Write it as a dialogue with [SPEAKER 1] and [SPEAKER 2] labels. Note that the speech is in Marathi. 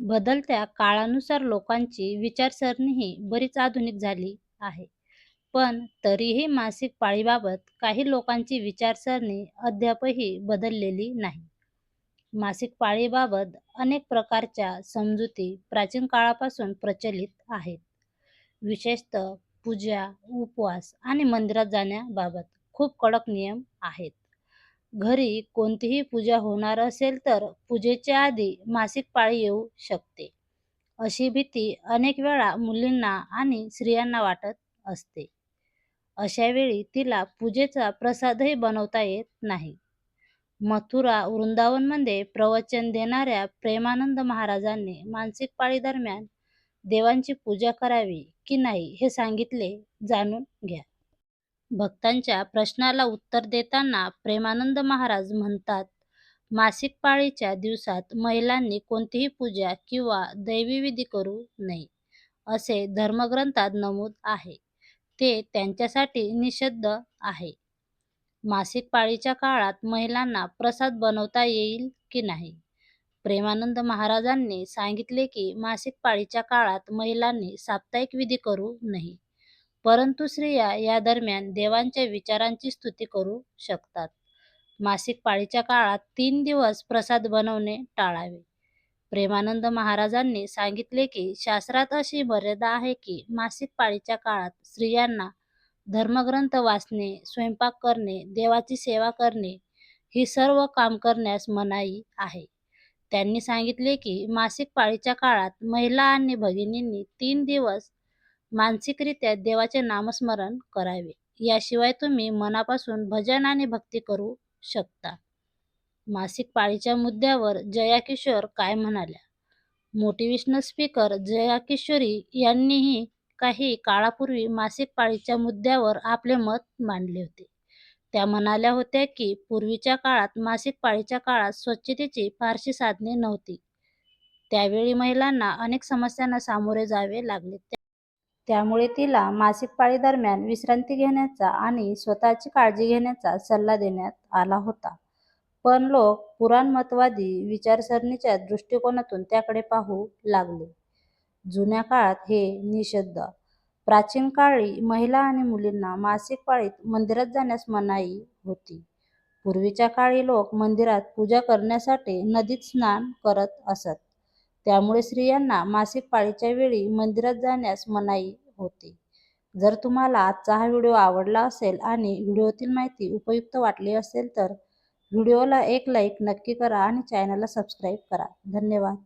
[SPEAKER 1] बदलत्या काळानुसार लोकांची विचारसरणीही बरीच आधुनिक झाली आहे. पण तरीही मासिक पाळीबाबत काही लोकांची विचारसरणी अद्यापही बदललेली नाही. मासिक पाळीबाबत अनेक प्रकारच्या समजुती प्राचीन काळापासून प्रचलित आहेत. विशेषतः पूजा, उपवास आणि मंदिरात जाण्याबाबत खूप कडक नियम आहेत. घरी कोणतीही पूजा होणार असेल तर पूजेच्या आधी मासिक पाळी येऊ शकते, अशी भीती अनेक वेळा मुलींना आणि स्त्रियांना वाटत असते. अशावेळी तिला पूजेचा प्रसादही बनवता येत नाही. मथुरा वृंदावनमध्ये प्रवचन देणाऱ्या प्रेमानंद महाराजांनी मासिक पाळीदरम्यान देवांची पूजा करावी की नाही हे सांगितले जाणून घ्या. भक्तांच्या प्रश्नाला उत्तर देताना प्रेमानंद महाराज म्हणतात, मासिक पाळीच्या दिवसात महिलांनी कोणतीही पूजा किंवा दैवी-विधी करू नये, असे धर्मग्रंथात नमूद आहे. ते त्यांच्यासाठी निषिद्ध आहे. मासिक पाळीच्या काळात महिलांना प्रसाद बनवता येईल की नाही? प्रेमानंद महाराजांनी सांगितले की मासिक पाळीच्या काळात महिलांनी साप्ताहिक विधी करू नये, परंतु स्त्रिया यादरम्यान देवांच्या विचारांची स्तुती करू शकतात. मासिक पाळीच्या काळात तीन दिवस प्रसाद बनवणे टाळावे. प्रेमानंद महाराजांनी सांगितले की शास्त्रात अशी मर्यादा आहे की मासिक पाळीच्या काळात स्त्रियांना धर्मग्रंथ वाचणे, स्वयंपाक करणे, देवाची सेवा करणे ही सर्व काम करण्यास मनाई आहे. त्यांनी सांगितले की मासिक पाळीच्या काळात महिला आणि भगिनींनी तीन दिवस मानसिकरित्या देवाचे नामस्मरण करावे. याशिवाय तुम्ही मनापासून भजन आणि भक्ती करू शकता. मासिक पाळीच्या मुद्द्यावर जया किशोर काय म्हणाल्या? मोटिवेशनल स्पीकर जया किशोरी यांनीही काही काळापूर्वी मासिक पाळीच्या मुद्द्यावर आपले मत मांडले होते. त्या म्हणाल्या होत्या की पूर्वीच्या काळात मासिक पाळीच्या काळात स्वच्छतेची फारशी साधने नव्हती. त्यावेळी महिलांना अनेक समस्यांना सामोरे जावे लागले. त्यामुळे तिला मासिक पाळीदरम्यान विश्रांती घेण्याचा आणि स्वतःची काळजी घेण्याचा सल्ला देण्यात आला होता. पण लोक पुराणमतवादी विचारसरणीच्या दृष्टिकोनातून त्याकडे पाहू लागले. जुन्या काळात हे निषिद्ध. प्राचीन काळी महिला आणि मुलींना मासिक पाळीत मंदिरात जाण्यास मनाई होती. पूर्वीच्या काळी लोक मंदिरात पूजा करण्यासाठी नदीत स्नान करत असत. त्यामुळे स्त्रियांना मासिक पाळीच्या वेळी मंदिरात जाण्यास मनाई होती. जर तुम्हाला आजचा हा व्हिडिओ आवडला असेल आणि व्हिडिओतील माहिती उपयुक्त वाटली असेल तर व्हिडिओला एक लाईक नक्की करा आणि चॅनलला सबस्क्राईब करा. धन्यवाद.